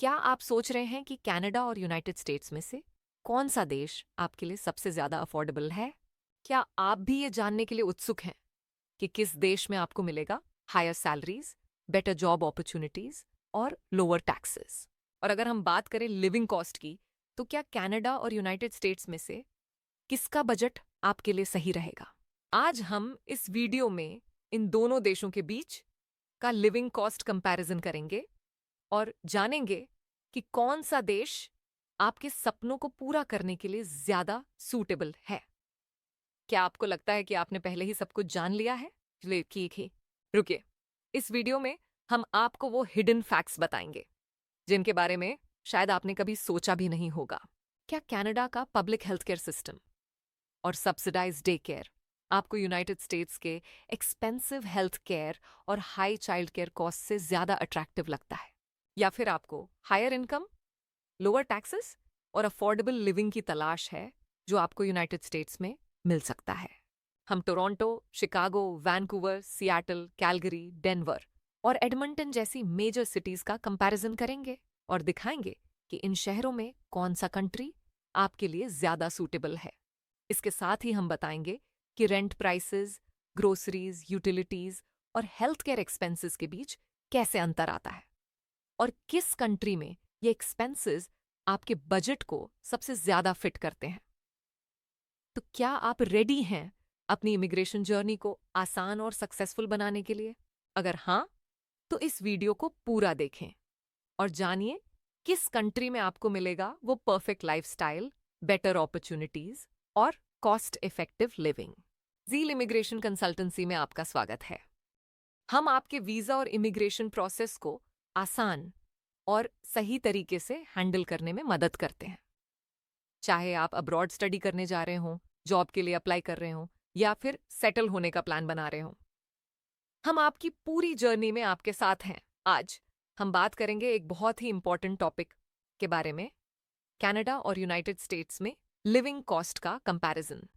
क्या आप सोच रहे हैं कि कनाडा और यूनाइटेड स्टेट्स में से कौन सा देश आपके लिए सबसे ज़्यादा अफोर्डेबल है? क्या आप भी ये जानने के लिए उत्सुक हैं कि किस देश में आपको मिलेगा higher salaries, better job opportunities और लोअर टैक्सेस? और अगर हम बात करें लिविंग कॉस्ट की तो क्या कनाडा और यूनाइटेड स्टेट्स में से किसका बजट आपके लिए सही रहेगा? आज हम इस वीडियो में इन दोनों देशों के बीच का लिविंग कॉस्ट कंपैरिजन करेंगे। और जानेंगे कि कौन सा देश आपके सपनों को पूरा करने के लिए ज़्यादा सूटेबल है। क्या आपको लगता है कि आपने पहले ही सब कुछ जान लिया है? ठीक ही रुकिए, इस वीडियो में हम आपको वो हिडन फैक्ट्स बताएँगे, जिनके बारे में शायद आपने कभी सोचा भी नहीं होगा। क्या कनाडा का पब्लिक हेल्थ केयर सिस्टम और सब्सिडाइज डे केयर आपको यूनाइटेड स्टेट्स के एक्सपेंसिव हेल्थ केयर और हाई चाइल्ड केयर कॉस्ट से ज़्यादा अट्रैक्टिव लगता है? या फिर आपको हायर इनकम लोअर टैक्सेस और अफोर्डेबल लिविंग की तलाश है जो आपको यूनाइटेड स्टेट्स में मिल सकता है। हम Toronto Chicago Vancouver Seattle Calgary Denver और एडमंटन जैसी मेजर सिटीज़ का कंपैरिजन करेंगे और दिखाएँगे कि इन शहरों में कौन सा कंट्री आपके लिए ज़्यादा सूटेबल है। इसके साथ ही हम बताएँगे कि रेंट प्राइसेस ग्रोसरीज यूटिलिटीज और हेल्थ केयर एक्सपेंसेस के बीच कैसे अंतर आता है। और किस कंट्री में ये एक्सपेंसेस आपके बजट को सबसे ज़्यादा फिट करते हैं? तो क्या आप रेडी हैं अपनी इमिग्रेशन जर्नी को आसान और सक्सेसफुल बनाने के लिए? अगर हाँ तो इस वीडियो को पूरा देखें और जानिए किस कंट्री में आपको मिलेगा वो परफेक्ट लाइफस्टाइल बेटर अपॉर्चुनिटीज़ और cost effective living Zeal immigration consultancy में आपका स्वागत है। हम आपके वीज़ा और इमिग्रेशन प्रोसेस को आसान और सही तरीके से हैंडल करने में मदद करते हैं। चाहे आप अब्रॉड स्टडी करने जा रहे हों, जॉब के लिए अप्लाई कर रहे हों, या फिर सेटल होने का प्लान बना रहे हों। हम आपकी पूरी जर्नी में आपके साथ हैं। आज हम बात करेंगे एक बहुत ही इंपॉर्टेंट टॉपिक के बारे में, कनाडा और यूनाइटेड स्टेट्स में लिविंग कॉस्ट का कंपैरिजन।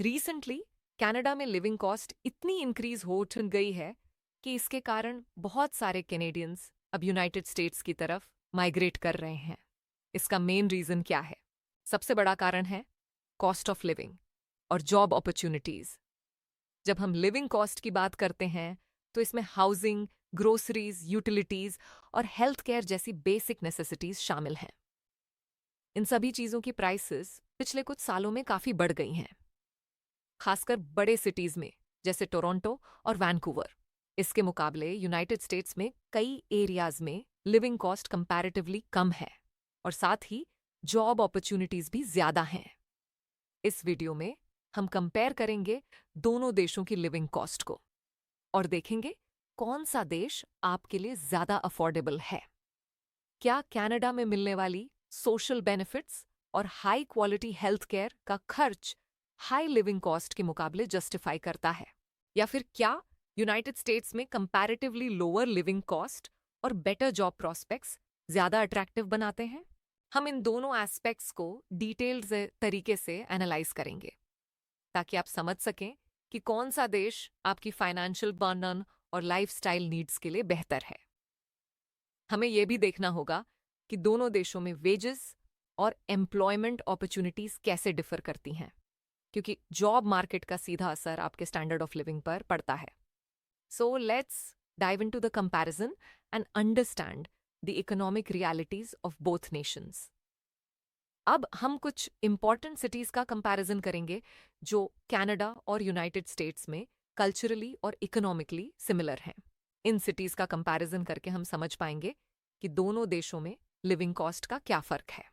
रिसेंटली कनाडा में लिविंग कॉस्ट इतनी इंक्रीज हो गई है कि इसके कारण बहुत सारे कैनेडियंस अब यूनाइटेड स्टेट्स की तरफ़ माइग्रेट कर रहे हैं। इसका मेन रीजन क्या है? सबसे बड़ा कारण है कॉस्ट ऑफ़ लिविंग और जॉब अपॉर्चुनिटीज़ जब हम लिविंग कॉस्ट की बात करते हैं तो इसमें हाउसिंग ग्रोसरीज यूटिलिटीज और हेल्थ केयर जैसी बेसिक नेसेसिटीज शामिल हैं। इन सभी चीज़ों की प्राइसेस पिछले कुछ सालों में काफ़ी बढ़ गई हैं, खासकर बड़े सिटीज़ में, जैसे टोरंटो और वैनकूवर इसके मुकाबले यूनाइटेड स्टेट्स में कई एरियाज़ में लिविंग कॉस्ट कंपैरेटिवली कम है और साथ ही जॉब अपॉर्चुनिटीज़ भी ज़्यादा हैं। इस वीडियो में हम कंपेयर करेंगे दोनों देशों की लिविंग कॉस्ट को और देखेंगे कौन सा देश आपके लिए ज़्यादा अफोर्डेबल है। क्या कनाडा में मिलने वाली सोशल बेनिफिट्स और हाई क्वालिटी हेल्थ केयर का खर्च हाई लिविंग कॉस्ट के मुकाबले जस्टिफाई करता है या फिर क्या यूनाइटेड स्टेट्स में कंपैरेटिवली लोअर लिविंग कॉस्ट और बेटर जॉब प्रॉस्पेक्ट्स ज़्यादा अट्रैक्टिव बनाते हैं। हम इन दोनों एस्पेक्ट्स को डिटेल्ड तरीके से एनालाइज करेंगे, ताकि आप समझ सकें कि कौन सा देश आपकी फाइनेंशियल बर्नन और लाइफस्टाइल नीड्स के लिए बेहतर है। हमें यह भी देखना होगा कि दोनों देशों में वेजेस और एम्प्लॉयमेंट अपॉर्चुनिटीज़ कैसे डिफर करती हैं, क्योंकि जॉब मार्केट का सीधा असर आपके स्टैंडर्ड ऑफ़ लिविंग पर पड़ता है। Let's dive into the comparison and understand the economic realities of both nations अब हम कुछ इंपॉर्टेंट सिटीज़ का कंपैरिजन करेंगे, जो कनाडा और यूनाइटेड स्टेट्स में कल्चरली और इकोनॉमिकली सिमिलर हैं। इन सिटीज़ का कंपैरिजन करके हम समझ पाएँगे कि दोनों देशों में लिविंग कॉस्ट का क्या फ़र्क है।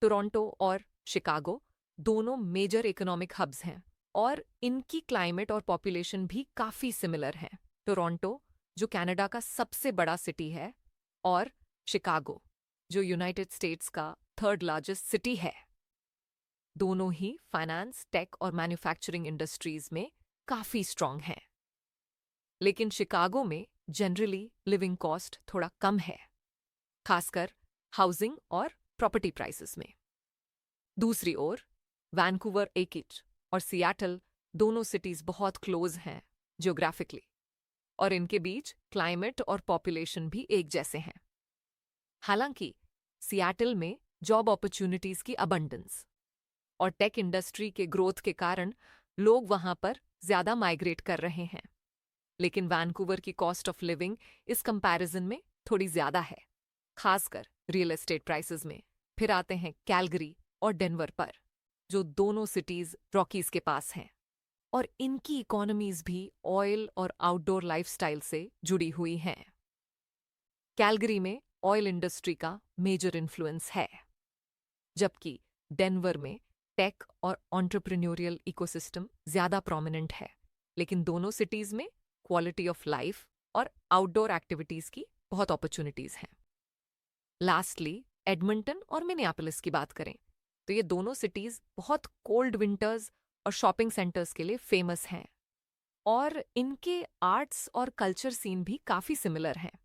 टोरंटो और शिकागो दोनों मेजर इकोनॉमिक हब्स हैं। और इनकी क्लाइमेट और पॉपुलेशन भी काफ़ी सिमिलर है। टोरंटो, जो कनाडा का सबसे बड़ा सिटी है, और शिकागो, जो यूनाइटेड स्टेट्स का थर्ड लार्जेस्ट सिटी है। दोनों ही फाइनेंस, टेक और मैन्युफैक्चरिंग इंडस्ट्रीज़ में काफ़ी स्ट्रांग हैं। लेकिन शिकागो में जनरली लिविंग कॉस्ट थोड़ा कम है, खासकर हाउसिंग और प्रॉपर्टी प्राइसेस में। दूसरी ओर, वैनकूवर एकिच और सियाटल दोनों सिटीज़ बहुत क्लोज हैं जियोग्राफिकली और इनके बीच क्लाइमेट और पॉपुलेशन भी एक जैसे हैं। हालाँकि, सियाटल में जॉब अपॉर्चुनिटीज़ की अबंडेंस और टेक इंडस्ट्री के ग्रोथ के कारण लोग वहाँ पर ज़्यादा माइग्रेट कर रहे हैं, लेकिन वैनकूवर की कॉस्ट ऑफ़ लिविंग इस कंपैरिजन में थोड़ी ज़्यादा है, खासकर रियल एस्टेट प्राइसेस में। फिर आते हैं कैलगरी और डेनवर पर। जो दोनों सिटीज़ रॉकीज के पास हैं। और इनकी इकोनॉमीज भी ऑयल और आउटडोर लाइफस्टाइल से जुड़ी हुई हैं। कैलगरी में ऑयल इंडस्ट्री का मेजर इन्फ्लुएंस है, जबकि डेनवर में टेक और ऑन्टरप्रेन्योरियल इकोसिस्टम ज़्यादा प्रोमिनेंट है, लेकिन दोनों सिटीज़ में क्वालिटी ऑफ़ लाइफ और आउटडोर एक्टिविटीज़ की बहुत अपॉर्चुनिटीज़ हैं। लास्टली एडमंटन और मिनियापोलिस की बात करें तो ये दोनों सिटीज़ बहुत कोल्ड विंटर्स और शॉपिंग सेंटर्स के लिए फ़ेमस हैं। और इनके आर्ट्स और कल्चर सीन भी काफ़ी सिमिलर हैं।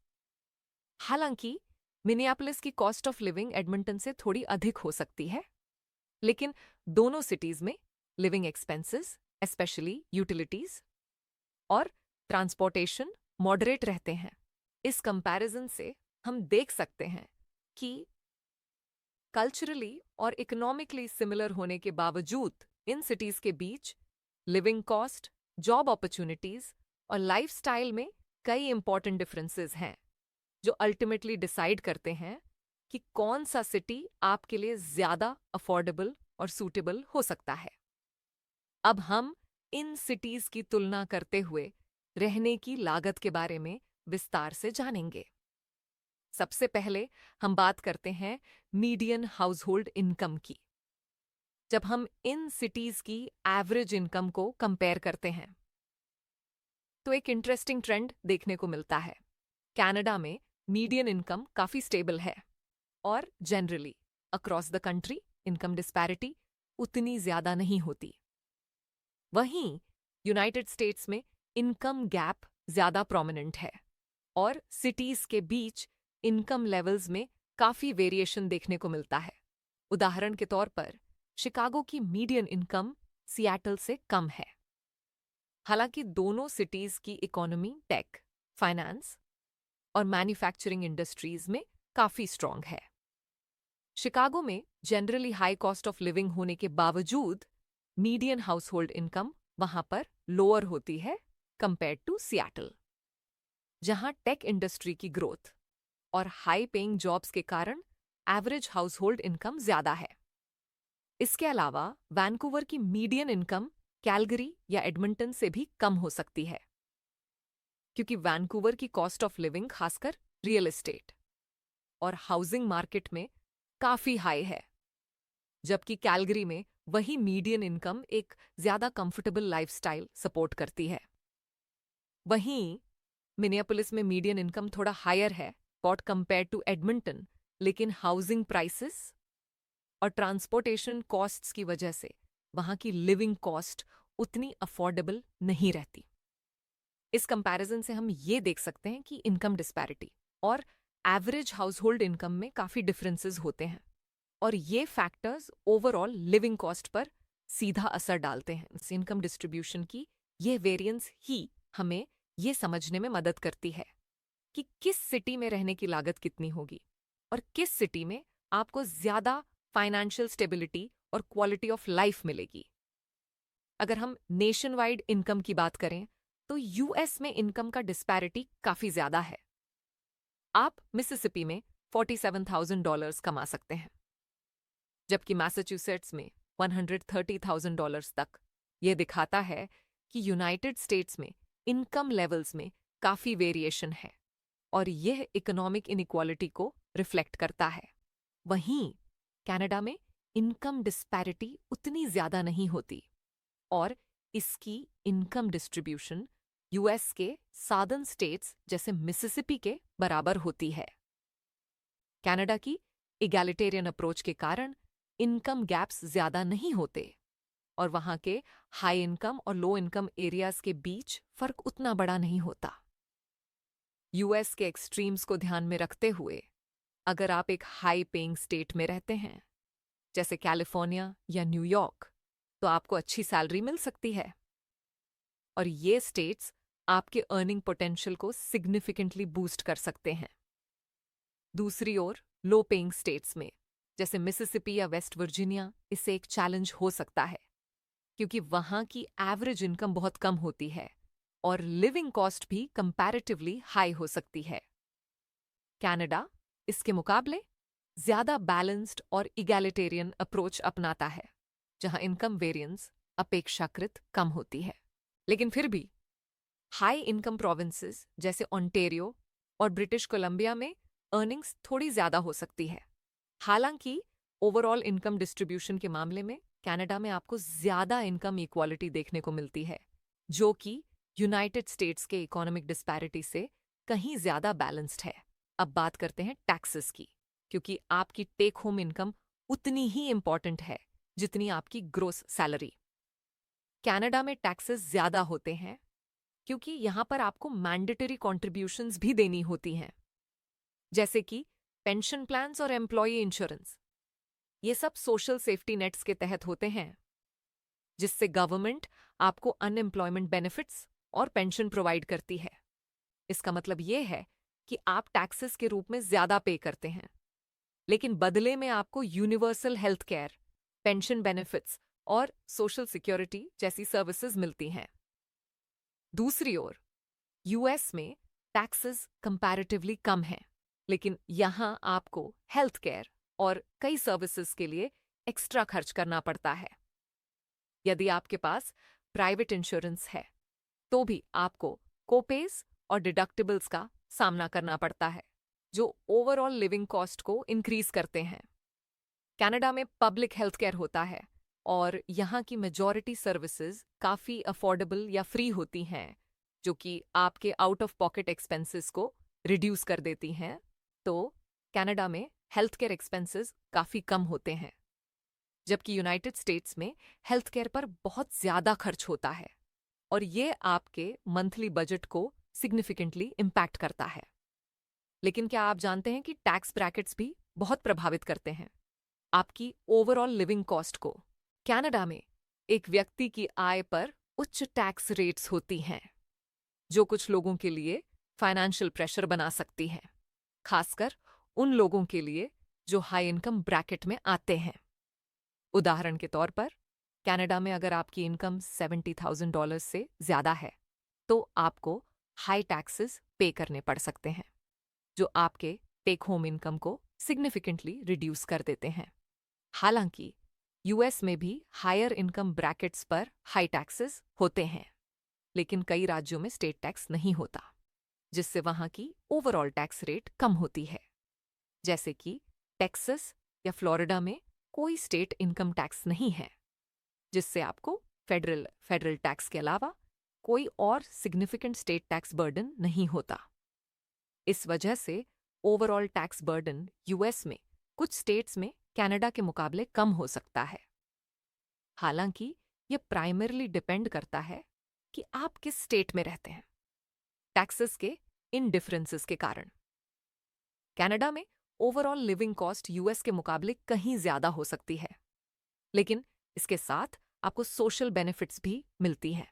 हालाँकि मिनियापोलिस की कॉस्ट ऑफ़ लिविंग एडमिंटन से थोड़ी अधिक हो सकती है, लेकिन दोनों सिटीज़ में लिविंग एक्सपेंसेस स्पेशली यूटिलिटीज और ट्रांसपोर्टेशन मॉडरेट रहते हैं। इस कंपैरिजन से हम देख सकते हैं कि कल्चरली और इकोनॉमिकली सिमिलर होने के बावजूद, इन सिटीज़ के बीच लिविंग कॉस्ट जॉब अपॉर्चुनिटीज़ और लाइफस्टाइल में कई इंपॉर्टेंट डिफरेंसेस हैं, जो अल्टीमेटली डिसाइड करते हैं कि कौन सा सिटी आपके लिए ज़्यादा अफोर्डेबल और सूटेबल हो सकता है। अब हम इन सिटीज़ की तुलना करते हुए रहने की लागत के बारे में विस्तार से जानेंगे। सबसे पहले हम बात करते हैं मीडियन हाउस होल्ड इनकम की। जब हम इन सिटीज़ की एवरेज इनकम को कंपेयर करते हैं। तो एक इंटरेस्टिंग ट्रेंड देखने को मिलता है। कनाडा में मीडियन इनकम काफ़ी स्टेबल है और generally across the country income disparity उतनी ज़्यादा नहीं होती। वहीं यूनाइटेड स्टेट्स में इनकम गैप ज़्यादा प्रोमिनेंट है और सिटीज़ के बीच इनकम लेवल्स में काफ़ी वेरिएशन देखने को मिलता है। उदाहरण के तौर पर, शिकागो की मीडियन इनकम सियाटल से कम है। हालाँकि दोनों सिटीज़ की इकोनॉमी, टेक, फाइनेंस और मैन्युफैक्चरिंग इंडस्ट्रीज़ में काफ़ी स्ट्रांग है। शिकागो में generally high cost of living होने के बावजूद मीडियन हाउस होल्ड इनकम वहाँ पर लोअर होती है कंपेयर टू सियाटल, जहाँ टेक इंडस्ट्री की ग्रोथ और हाई पेइंग जॉब्स के कारण एवरेज हाउस होल्ड इनकम ज़्यादा है। इसके अलावा वैनकूवर की मीडियन इनकम कैलगरी या एडमिंटन से भी कम हो सकती है, क्योंकि वैनकूवर की कॉस्ट ऑफ़ लिविंग खासकर रियल एस्टेट और हाउसिंग मार्केट में काफ़ी हाई है, जबकि कैलगरी में वही मीडियन इनकम एक ज़्यादा कंफर्टेबल लाइफस्टाइल सपोर्ट करती है। वहीं मिनियापुलिस में मीडियन इनकम थोड़ा हायर है कॉट कंपेयर टू एडमिंटन, लेकिन हाउसिंग प्राइसेस और ट्रांसपोर्टेशन कॉस्ट्स की वजह से वहाँ की लिविंग कॉस्ट उतनी अफोर्डेबल नहीं रहती। इस कंपैरिजन से हम ये देख सकते हैं कि इनकम डिस्पैरिटी और एवरेज हाउस होल्ड इनकम में काफ़ी डिफरेंसेस होते हैं और ये factors overall living cost per सीधा असर डालते हैं। इनकम डिस्ट्रीब्यूशन की ये वेरिएंस ही हमें ये समझने में मदद करती है। कि किस सिटी में रहने की लागत कितनी होगी और किस सिटी में आपको ज़्यादा फाइनेंशियल स्टेबिलिटी और क्वालिटी ऑफ़ लाइफ मिलेगी। अगर हम नेशन वाइड इनकम की बात करें तो यूएस में इनकम का डिस्पैरिटी काफ़ी ज़्यादा है। आप मिसिसिपी में 47,000 डॉलर्स कमा सकते हैं जबकि मैसाचुसेट्स में 130,000 डॉलर्स तक। यह दिखाता है कि यूनाइटेड स्टेट्स में इनकम लेवल्स में काफ़ी वेरिएशन है। और यह इकोनॉमिक इनइक्वालिटी को रिफ्लेक्ट करता है। वहीं कनाडा में इनकम डिस्पैरिटी उतनी ज़्यादा नहीं होती और इसकी इनकम डिस्ट्रीब्यूशन यूएस के सादर्न स्टेट्स जैसे मिसिसिपी के बराबर होती है। कनाडा की इगैलिटेरियन अप्रोच के कारण इनकम गैप्स ज़्यादा नहीं होते और वहाँ के हाई इनकम और लो इनकम एरियाज़ के बीच फ़र्क उतना बड़ा नहीं होता। यूएस के एक्सट्रीम्स को ध्यान में रखते हुए, अगर आप एक हाई पेइंग स्टेट में रहते हैं, जैसे कैलिफ़ोर्निया या न्यूयॉर्क तो आपको अच्छी सैलरी मिल सकती है। और ये स्टेट्स आपके अर्निंग पोटेंशियल को सिग्निफिकेंटली बूस्ट कर सकते हैं। दूसरी ओर, लो पेइंग स्टेट्स में, जैसे मिसिसिपी या वेस्ट वर्जीनिया, इससे एक चैलेंज हो सकता है, क्योंकि वहाँ की एवरेज इनकम बहुत कम होती है। और लिविंग कॉस्ट भी कंपैरेटिवली हाई हो सकती है। कनाडा इसके मुकाबले ज़्यादा बैलेंस्ड और इगैलिटेरियन अप्रोच अपनाता है, जहाँ इनकम वेरिएंस अपेक्षाकृत कम होती है। लेकिन फिर भी हाई इनकम प्रोविंसेस जैसे ऑन्टेरियो और ब्रिटिश कोलंबिया में अर्निंग्स थोड़ी ज़्यादा हो सकती है। हालाँकि ओवरऑल इनकम डिस्ट्रीब्यूशन के मामले में कनाडा में आपको ज़्यादा इनकम इक्वालिटी देखने को मिलती है, जो कि यूनाइटेड स्टेट्स के इकोनॉमिक डिस्पैरिटी से कहीं ज़्यादा बैलेंस्ड है। अब बात करते हैं टैक्सेस की, क्योंकि आपकी टेक होम इनकम उतनी ही इंपॉर्टेंट है जितनी आपकी ग्रोस सैलरी कनाडा में टैक्सेस ज़्यादा होते हैं, क्योंकि यहाँ पर आपको मैंडेटरी कॉन्ट्रीब्यूशंस भी देनी होती हैं। जैसे कि पेंशन प्लान्स और एम्प्लॉय इंश्योरेंस ये सब सोशल सेफ्टी नेट्स के तहत होते हैं, जिससे गवर्नमेंट आपको अनएम्प्लॉयमेंट बेनिफिट्स और पेंशन प्रोवाइड करती है। इसका मतलब ये है कि आप टैक्सेस के रूप में ज़्यादा पे करते हैं। लेकिन बदले में आपको universal health care, pension benefits और सोशल सिक्योरिटी जैसी सर्विसेज़ मिलती हैं। दूसरी ओर, यूएस में टैक्सेस कंपैरेटिवली कम हैं, लेकिन यहाँ आपको हेल्थ केयर और कई सर्विसेज़ के लिए एक्स्ट्रा खर्च करना पड़ता है। यदि आपके पास प्राइवेट इंश्योरेंस है तो भी आपको कोपेज और डिडक्टिबल्स का सामना करना पड़ता है, जो ओवरऑल लिविंग कॉस्ट को इंक्रीज करते हैं। कनाडा में पब्लिक हेल्थ केयर होता है और यहाँ की मेजॉरिटी सर्विसेज़ काफ़ी अफोर्डेबल या फ्री होती हैं, जो कि आपके आउट ऑफ़ पॉकेट एक्सपेंसेस को रिड्यूस कर देती हैं। तो कनाडा में हेल्थ केयर एक्सपेंसेस काफ़ी कम होते हैं, जबकि यूनाइटेड स्टेट्स में हेल्थ केयर पर बहुत ज़्यादा खर्च होता है। और ये आपके मंथली बजट को सिग्निफिकेंटली इम्पैक्ट करता है। लेकिन क्या आप जानते हैं कि टैक्स ब्रैकेट्स भी बहुत प्रभावित करते हैं? आपकी ओवरऑल लिविंग कॉस्ट को। कनाडा में एक व्यक्ति की आय पर उच्च टैक्स रेट्स होती हैं, जो कुछ लोगों के लिए फाइनेंशियल प्रेशर बना सकती हैं, खासकर उन लोगों के लिए जो हाई इनकम ब्रैकेट में आते हैं। उदाहरण के तौर पर कनाडा में अगर आपकी इनकम सेवेंटी थाउज़ेंड डॉलर से ज़्यादा है तो आपको हाई टैक्सेस पे करने पड़ सकते हैं, जो आपके टेक होम इनकम को सिग्निफिकेंटली रिड्यूस कर देते हैं। हालाँकि यूएस में भी हायर इनकम ब्रैकेट्स पर हाई टैक्सेस होते हैं, लेकिन कई राज्यों में स्टेट टैक्स नहीं होता, जिससे वहाँ की ओवरऑल टैक्स रेट कम होती है। जैसे कि टेक्सस या फ्लोरिडा में कोई स्टेट इनकम टैक्स नहीं है। जिससे आपको फेडरल फेडरल टैक्स के अलावा कोई और सिग्निफिकेंट स्टेट टैक्स बर्डन नहीं होता। इस वजह से ओवरऑल टैक्स बर्डन यूएस में, कुछ स्टेट्स में कनाडा के मुकाबले कम हो सकता है। हालाँकि यह प्राइमरली डिपेंड करता है कि आप किस स्टेट में रहते हैं, टैक्सेस के इन डिफरेंसेस के कारण। कनाडा में ओवरऑल लिविंग कॉस्ट यूएस के मुकाबले कहीं ज़्यादा हो सकती है, लेकिन इसके साथ आपको सोशल बेनिफिट्स भी मिलती हैं।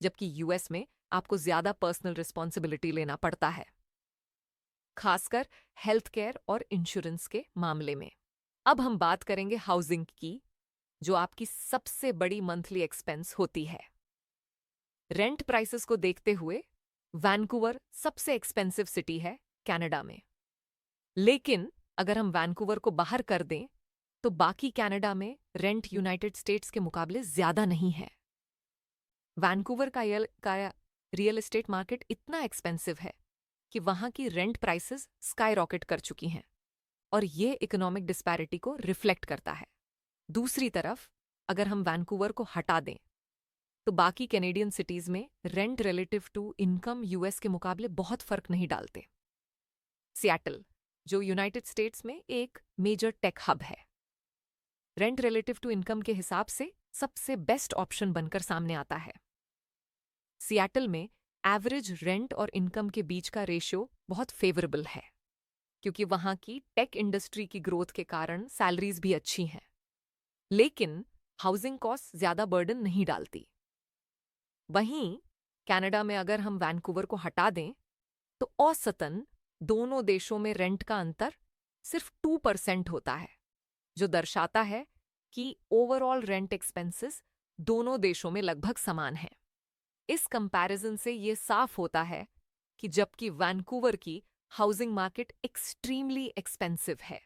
जबकि यूएस में आपको ज़्यादा पर्सनल रिस्पॉन्सिबिलिटी लेना पड़ता है। खासकर हेल्थ केयर और इंश्योरेंस के मामले में। अब हम बात करेंगे हाउसिंग की, जो आपकी सबसे बड़ी मंथली एक्सपेंस होती है। रेंट प्राइसेस को देखते हुए वैनकूवर सबसे एक्सपेंसिव सिटी है कनाडा में। लेकिन अगर हम वैनकूवर को बाहर कर दें तो बाकी कनाडा में रेंट यूनाइटेड स्टेट्स के मुकाबले ज़्यादा नहीं है। वैनकूवर का, यल, का रियल एस्टेट मार्केट इतना एक्सपेंसिव है कि वहाँ की रेंट प्राइसेस स्काई रॉकेट कर चुकी हैं और ये इकोनॉमिक डिस्पैरिटी को रिफ्लेक्ट करता है। दूसरी तरफ़ अगर हम वैनकूवर को हटा दें तो बाकी कैनेडियन सिटीज़ में rent relative to income US के मुकाबले बहुत फ़र्क नहीं डालते। सियाटल जो यूनाइटेड स्टेट्स में एक मेजर टेक हब है। रेंट रिलेटिव टू इनकम के हिसाब से सबसे बेस्ट ऑप्शन बनकर सामने आता है। सियाटल में एवरेज रेंट और इनकम के बीच का रेशियो बहुत फेवरेबल है, क्योंकि वहाँ की टेक इंडस्ट्री की ग्रोथ के कारण सैलरीज भी अच्छी हैं। लेकिन हाउसिंग कॉस्ट ज़्यादा बर्डन नहीं डालती। वहीं कनाडा में अगर हम वैनकूवर को हटा दें तो औसतन दोनों देशों में रेंट का अंतर सिर्फ़ टू परसेंट होता है। जो दर्शाता है कि ओवरऑल रेंट एक्सपेंसेस दोनों देशों में लगभग समान है। इस कंपैरिजन से ये साफ़ होता है कि जबकि वैंकूवर की हाउसिंग मार्केट एक्सट्रीमली एक्सपेंसिव है।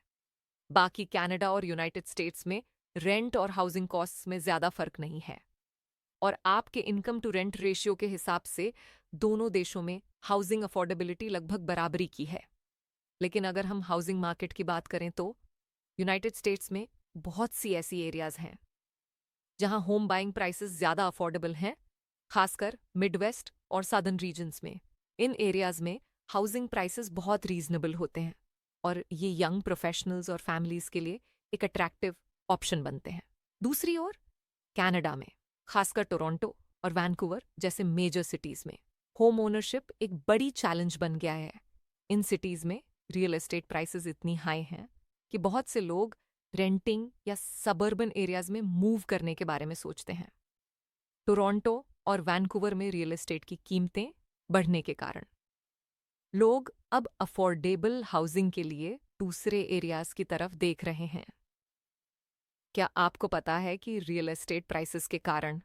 बाकी कनाडा और यूनाइटेड स्टेट्स में रेंट और हाउसिंग कॉस्ट्स में ज़्यादा फ़र्क नहीं है। और आपके इनकम टू रेंट रेशियो के हिसाब से दोनों देशों में हाउसिंग अफोर्डेबिलिटी लगभग बराबरी की है। लेकिन अगर हम हाउसिंग मार्केट की बात करें तो यूनाइटेड स्टेट्स में बहुत सी ऐसी एरियाज़ हैं, जहाँ होम बाइंग प्राइसेस ज़्यादा अफोर्डेबल हैं, खासकर मिडवेस्ट और सदर्न रीजन्स में। इन एरियाज़ में हाउसिंग प्राइसेस बहुत रीजनेबल होते हैं और ये यंग प्रोफेशनल्स और फैमिलीज़ के लिए एक अट्रैक्टिव ऑप्शन बनते हैं। दूसरी ओर कनाडा में, खासकर टोरंटो और वैनकूवर जैसे मेजर सिटीज़ में होम ओनरशिप एक बड़ी चैलेंज बन गया है। इन सिटीज़ में रियल एस्टेट प्राइसेस इतनी हाई हैं कि बहुत से लोग रेंटिंग या सबर्बन एरियाज़ में मूव करने के बारे में सोचते हैं। टोरंटो और वैनकूवर में रियल एस्टेट की कीमतें बढ़ने के कारण। लोग अब अफोर्डेबल हाउसिंग के लिए दूसरे एरियाज़ की तरफ़ देख रहे हैं। क्या आपको पता है कि रियल एस्टेट प्राइसेस के कारण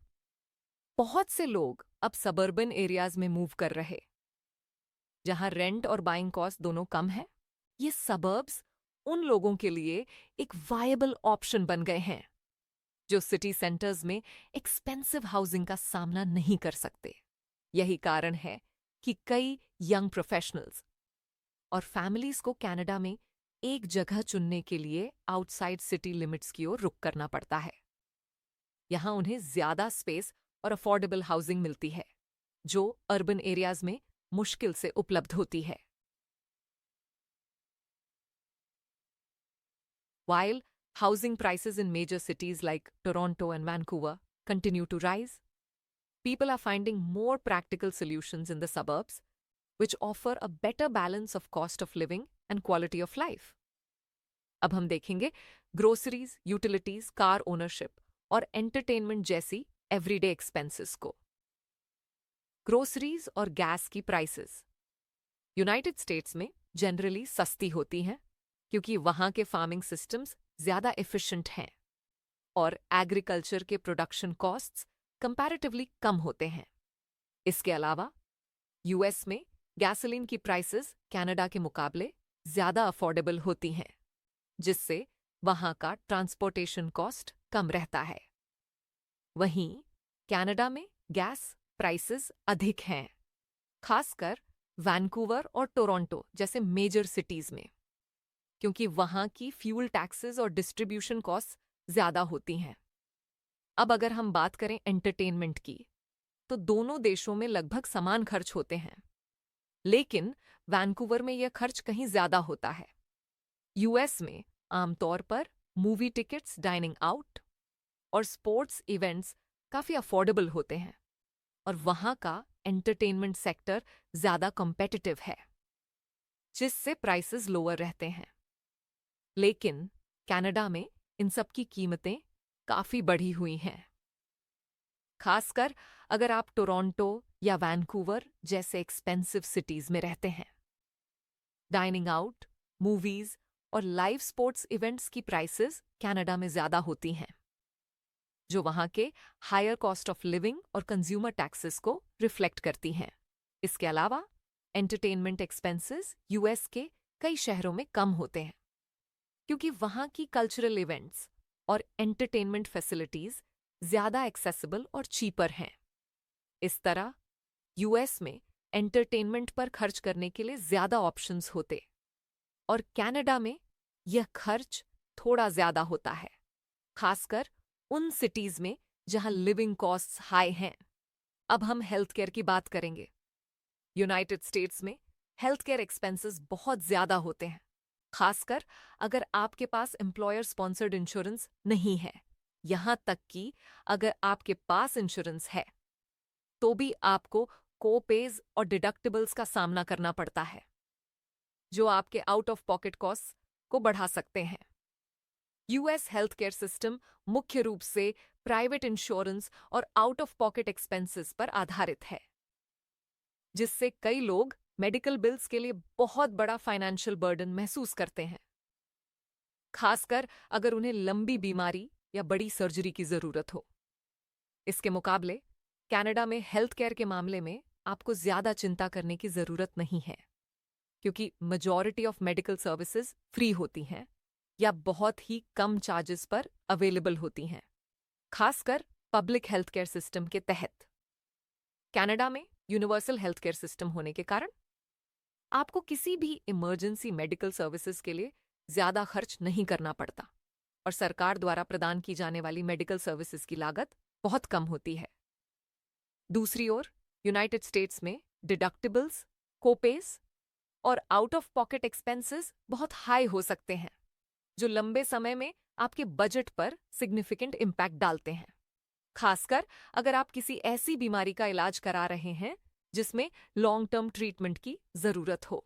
बहुत से लोग अब सबर्बन एरियाज़ में मूव कर रहे? जहाँ रेंट और बाइंग कॉस्ट दोनों कम है, ये सबर्ब्स उन लोगों के लिए एक वायबल ऑप्शन बन गए हैं, जो सिटी सेंटर्स में एक्सपेंसिव हाउसिंग का सामना नहीं कर सकते। यही कारण है कि कई यंग प्रोफेशनल्स और फैमिलीज़ को कनाडा में एक जगह चुनने के लिए आउटसाइड सिटी लिमिट्स की ओर रुक करना पड़ता है। यहाँ उन्हें ज़्यादा स्पेस और अफोर्डेबल हाउसिंग मिलती है, जो अर्बन एरियाज़ में मुश्किल से उपलब्ध होती है। While housing prices in major cities like Toronto and Vancouver continue to rise, people are finding more practical solutions in the suburbs, which offer a better balance of cost of living and quality of life. अब हम देखेंगे groceries utilities car ownership और entertainment जैसी everyday expenses को groceries और gas की prices United States में generally सस्ती होती हैं क्योंकि वहाँ के फ़ार्मिंग सिस्टम्स ज़्यादा एफिशिएंट हैं और एग्रीकल्चर के प्रोडक्शन कॉस्ट्स कंपैरेटिवली कम होते हैं। इसके अलावा यूएस में गैसोलीन की प्राइसेस कनाडा के मुकाबले ज़्यादा अफोर्डेबल होती हैं, जिससे वहाँ का ट्रांसपोर्टेशन कॉस्ट कम रहता है। वहीं कनाडा में गैस प्राइसेस अधिक हैं, खासकर वैंकूवर और टोरंटो जैसे मेजर सिटीज़ में। क्योंकि वहाँ की फ्यूल टैक्सेस और डिस्ट्रीब्यूशन कॉस्ट ज़्यादा होती हैं। अब अगर हम बात करें एंटरटेनमेंट की तो दोनों देशों में लगभग समान खर्च होते हैं। लेकिन वैंकूवर में यह खर्च कहीं ज़्यादा होता है। यूएस में आमतौर पर मूवी टिकट्स, डाइनिंग आउट और स्पोर्ट्स इवेंट्स काफ़ी अफोर्डेबल होते हैं और वहाँ का एंटरटेनमेंट सेक्टर ज़्यादा कॉम्पेटिटिव है, जिससे प्राइसेस लोअर रहते हैं। लेकिन कनाडा में इन सब की कीमतें काफ़ी बढ़ी हुई हैं। खासकर अगर आप टोरंटो या वैनकूवर जैसे एक्सपेंसिव सिटीज़ में रहते हैं। डाइनिंग आउट, मूवीज़ और लाइव स्पोर्ट्स इवेंट्स की प्राइसेस कनाडा में ज़्यादा होती हैं, जो वहाँ के हायर कॉस्ट ऑफ़ लिविंग और कंज्यूमर टैक्सेस को रिफ्लेक्ट करती हैं। इसके अलावा एंटरटेनमेंट एक्सपेंसेस यूएस के कई शहरों में कम होते हैं। क्योंकि वहाँ की कल्चरल इवेंट्स और एंटरटेनमेंट फैसिलिटीज़ ज़्यादा एक्सेसिबल और चीपर हैं। इस तरह यूएस में एंटरटेनमेंट पर खर्च करने के लिए ज़्यादा ऑप्शंस होते और कनाडा में यह खर्च थोड़ा ज़्यादा होता है, खासकर उन सिटीज़ में जहाँ लिविंग कॉस्ट्स हाई हैं। अब हम हेल्थ केयर की बात करेंगे। यूनाइटेड स्टेट्स में हेल्थ केयर एक्सपेंसेस बहुत ज़्यादा होते हैं। खासकर अगर आपके पास एम्प्लॉयर स्पॉन्सर्ड इंश्योरेंस नहीं है, यहाँ तक कि अगर आपके पास इंश्योरेंस है तो भी आपको कोपेज और डिडक्टिबल्स का सामना करना पड़ता है, जो आपके आउट ऑफ़ पॉकेट कॉस्ट को बढ़ा सकते हैं। यूएस हेल्थ केयर सिस्टम मुख्य रूप से प्राइवेट इंश्योरेंस और आउट ऑफ़ पॉकेट एक्सपेंसेस पर आधारित है, जिससे कई लोग मेडिकल बिल्स के लिए बहुत बड़ा फाइनेंशियल बर्डन महसूस करते हैं। खासकर अगर उन्हें लंबी बीमारी या बड़ी सर्जरी की ज़रूरत हो। इसके मुकाबले, कनाडा में हेल्थ केयर के मामले में आपको ज़्यादा चिंता करने की ज़रूरत नहीं है, क्योंकि majority of medical services free होती हैं या बहुत ही कम चार्जेस पर अवेलेबल होती हैं, खासकर पब्लिक हेल्थ केयर सिस्टम के तहत। कनाडा में यूनिवर्सल हेल्थ केयर सिस्टम होने के कारण आपको किसी भी इमरजेंसी मेडिकल सर्विसेज़ के लिए ज़्यादा खर्च नहीं करना पड़ता और सरकार द्वारा प्रदान की जाने वाली मेडिकल सर्विसेज़ की लागत बहुत कम होती है। दूसरी ओर, यूनाइटेड स्टेट्स में डिडक्टिबल्स कोपेस और आउट ऑफ़ पॉकेट एक्सपेंसेस बहुत हाई हो सकते हैं, जो लंबे समय में आपके बजट पर सिग्निफिकेंट इम्पैक्ट डालते हैं। खासकर अगर आप किसी ऐसी बीमारी का इलाज करा रहे हैं जिसमें लॉन्ग टर्म ट्रीटमेंट की ज़रूरत हो।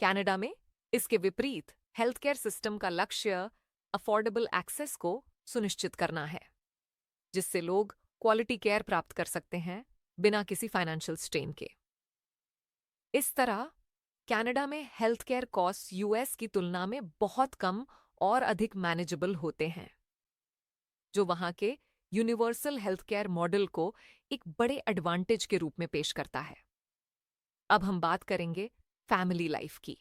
कनाडा में इसके विपरीत हेल्थ केयर सिस्टम का लक्ष्य अफोर्डेबल एक्सेस को सुनिश्चित करना है, जिससे लोग क्वालिटी केयर प्राप्त कर सकते हैं बिना किसी फाइनेंशियल स्ट्रेन के। इस तरह कनाडा में हेल्थ केयर कॉस्ट यूएस की तुलना में बहुत कम और अधिक मैनेजेबल होते हैं, जो वहाँ के यूनिवर्सल हेल्थ केयर मॉडल को एक बड़े एडवांटेज के रूप में पेश करता है। अब हम बात करेंगे फैमिली लाइफ की।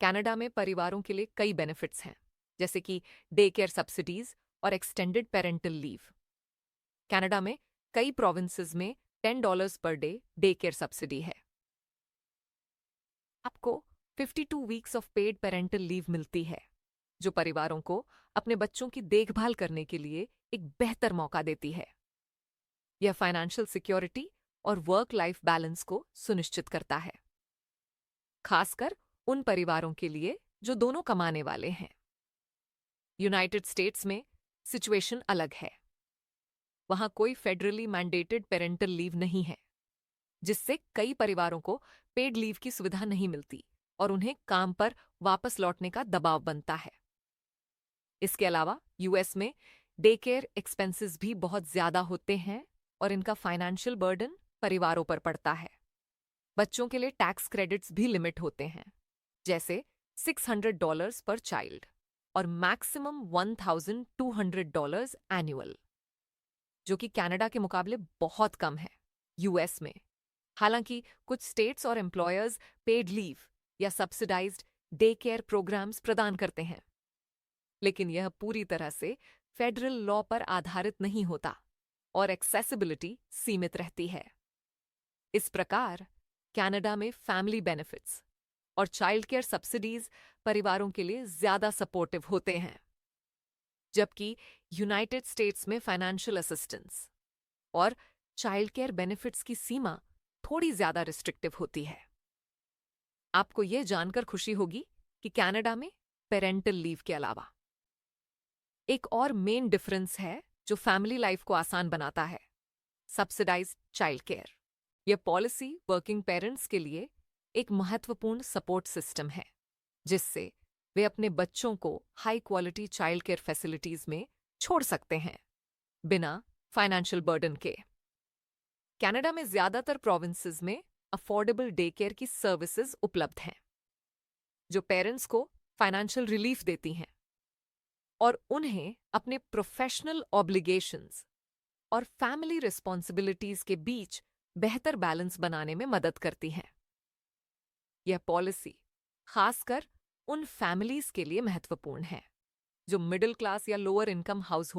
कनाडा में परिवारों के लिए कई बेनिफिट्स हैं, जैसे कि डे केयर सब्सिडीज और एक्सटेंडेड पेरेंटल लीव। कनाडा में कई प्रोविंसेस में ten dollars per day day care subsidy है। आपको 52 weeks of paid parental leave मिलती है, जो परिवारों को अपने बच्चों की देखभाल करने के लिए एक बेहतर मौका देती है। यह फाइनेंशियल सिक्योरिटी और वर्क लाइफ बैलेंस को सुनिश्चित करता है। खासकर उन परिवारों के लिए जो दोनों कमाने वाले हैं। यूनाइटेड स्टेट्स में सिचुएशन अलग है। वहाँ कोई फेडरली मैंडेटेड पेरेंटल लीव नहीं है, जिससे कई परिवारों को पेड लीव की सुविधा नहीं मिलती और उन्हें काम पर वापस लौटने का दबाव बनता है। इसके अलावा यूएस में डे केयर एक्सपेंसेस भी बहुत ज़्यादा होते हैं और इनका फाइनेंशियल बर्डन परिवारों पर पड़ता है। बच्चों के लिए टैक्स क्रेडिट्स भी लिमिट होते हैं, जैसे 600 डॉलर्स पर चाइल्ड और मैक्सिमम 1200 डॉलर्स एनुअल जो कि कनाडा के मुकाबले बहुत कम है यूएस में। हालाँकि कुछ स्टेट्स और एम्प्लॉयर्स पेड लीव या सब्सिडाइज्ड डे केयर प्रोग्राम्स प्रदान करते हैं। लेकिन यह पूरी तरह से फेडरल लॉ पर आधारित नहीं होता और एक्सेसिबिलिटी सीमित रहती है। इस प्रकार कनाडा में फैमिली बेनिफिट्स और चाइल्ड केयर सब्सिडीज परिवारों के लिए ज़्यादा सपोर्टिव होते हैं, जबकि यूनाइटेड स्टेट्स में फाइनेंशियल असिस्टेंस और चाइल्ड केयर बेनिफिट्स की सीमा थोड़ी ज़्यादा रिस्ट्रिक्टिव होती है। आपको यह जानकर खुशी होगी कि कनाडा में पेरेंटल लीव के अलावा एक और मेन डिफरेंस है जो फैमिली लाइफ को आसान बनाता है सब्सिडाइज चाइल्ड केयर यह पॉलिसी वर्किंग पेरेंट्स के लिए एक महत्वपूर्ण सपोर्ट सिस्टम है, जिससे वे अपने बच्चों को high quality child care facilities में छोड़ सकते हैं, बिना फाइनेंशियल बर्डन के। कनाडा में ज़्यादातर प्रोविंसेस में अफोर्डेबल डे केयर की सर्विसेज़ उपलब्ध हैं, जो पेरेंट्स को फाइनेंशियल रिलीफ देती हैं। और उन्हें अपने प्रोफेशनल ऑब्लिगेशंस और फैमिली रिस्पॉन्सिबिलिटीज के बीच बेहतर बैलेंस बनाने में मदद करती हैं। यह पॉलिसी खासकर उन फैमिलीज़ के लिए महत्वपूर्ण है, जो मिडिल क्लास या लोअर इनकम हाउस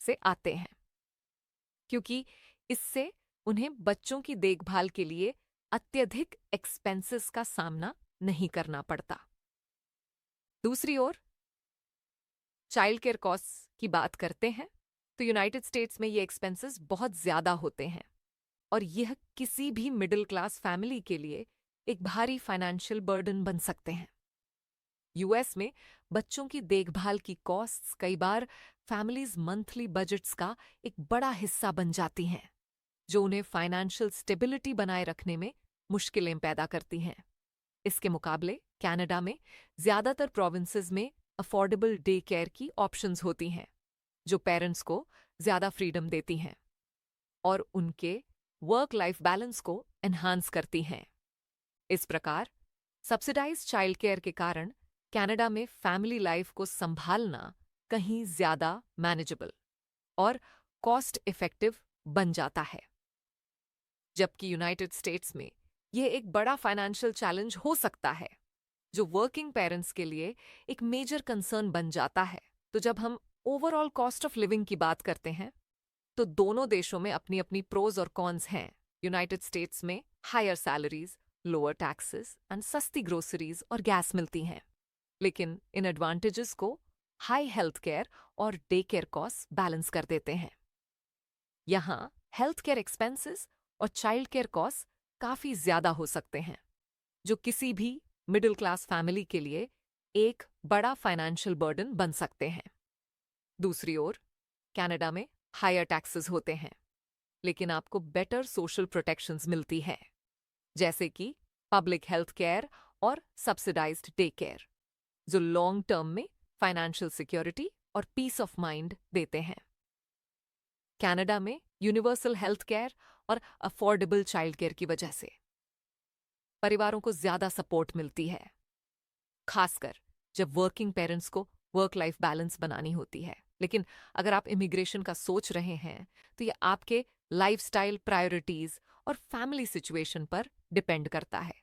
से आते हैं, क्योंकि इससे उन्हें बच्चों की देखभाल के लिए अत्यधिक एक्सपेंसेस का सामना नहीं करना पड़ता। दूसरी ओर चाइल्ड केयर कॉस्ट की बात करते हैं तो यूनाइटेड स्टेट्स में ये एक्सपेंसेस बहुत ज़्यादा होते हैं। और यह किसी भी मिडिल क्लास फैमिली के लिए एक भारी फाइनेंशियल बर्डन बन सकते हैं। यूएस में बच्चों की देखभाल की कॉस्ट्स कई बार फैमिलीज़ मंथली बजट्स का एक बड़ा हिस्सा बन जाती हैं, जो उन्हें फाइनेंशियल स्टेबिलिटी बनाए रखने में मुश्किलें पैदा करती हैं। इसके मुकाबले कनाडा में ज़्यादातर प्रोविंसेस में अफोर्डेबल डे केयर की ऑप्शंस होती हैं, जो पेरेंट्स को ज़्यादा फ्रीडम देती हैं और उनके वर्क लाइफ बैलेंस को एनहांस करती हैं। इस प्रकार सब्सिडाइज चाइल्ड केयर के कारण कनाडा में फैमिली लाइफ को संभालना कहीं ज़्यादा मैनेजेबल और कॉस्ट इफ़ेक्टिव बन जाता है। जबकि यूनाइटेड स्टेट्स में यह एक बड़ा फाइनेंशियल चैलेंज हो सकता है। जो वर्किंग पेरेंट्स के लिए एक मेजर कंसर्न बन जाता है। तो जब हम ओवरऑल कॉस्ट ऑफ़ लिविंग की बात करते हैं तो दोनों देशों में अपनी अपनी प्रोज और कॉन्स हैं। यूनाइटेड स्टेट्स में higher salaries lower taxes and सस्ती ग्रोसरीज और गैस मिलती हैं। लेकिन इन एडवांटेजेस को हाई हेल्थ केयर और डे केयर कॉस्ट बैलेंस कर देते हैं। यहाँ हेल्थ केयर एक्सपेंसेस और चाइल्ड केयर कॉस्ट काफ़ी ज़्यादा हो सकते हैं, जो किसी भी मिडिल क्लास फैमिली के लिए एक बड़ा फाइनेंशियल बर्डन बन सकते हैं। दूसरी ओर, कनाडा में हायर टैक्सेस होते हैं, लेकिन आपको बेटर सोशल प्रोटेक्शंस मिलती है, जैसे कि पब्लिक हेल्थ केयर और सब्सिडाइज्ड डे केयर, जो लॉन्ग टर्म में फाइनेंशियल सिक्योरिटी और पीस ऑफ़ माइंड देते हैं। कनाडा में यूनिवर्सल हेल्थ केयर और अफोर्डेबल चाइल्ड केयर की वजह से। परिवारों को ज़्यादा सपोर्ट मिलती है। खासकर जब वर्किंग पेरेंट्स को वर्क लाइफ बैलेंस बनानी होती है। लेकिन अगर आप इमिग्रेशन का सोच रहे हैं तो ये आपके लाइफस्टाइल प्रायोरिटीज और फैमिली सिचुएशन पर डिपेंड करता है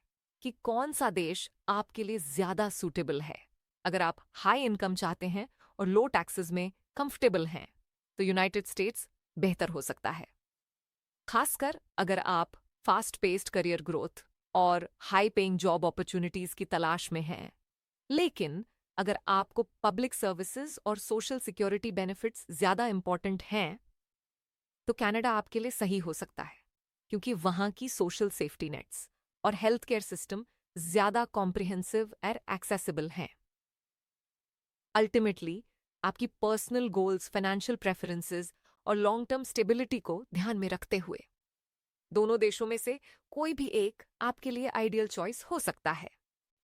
कि कौन सा देश आपके लिए ज़्यादा सूटेबल है। अगर आप हाई इनकम चाहते हैं और लो टैक्सेस में कंफर्टेबल हैं तो यूनाइटेड स्टेट्स बेहतर हो सकता है। खासकर अगर आप फास्ट पेस्ड करियर ग्रोथ और हाई पेइंग जॉब अपॉर्चुनिटीज़ की तलाश में हैं। लेकिन अगर आपको पब्लिक सर्विसेज़ और सोशल सिक्योरिटी बेनिफिट्स ज़्यादा इंपॉर्टेंट हैं तो कनाडा आपके लिए सही हो सकता है, क्योंकि वहाँ की सोशल सेफ्टी नेट्स और हेल्थ केयर सिस्टम ज़्यादा कॉम्प्रिहेंसिव और एक्सेसिबल हैं। अल्टीमेटली आपकी पर्सनल गोल्स फाइनेंशियल प्रेफरेंसेस और लॉन्ग टर्म स्टेबिलिटी को ध्यान में रखते हुए दोनों देशों में से कोई भी एक आपके लिए आइडियल चॉइस हो सकता है।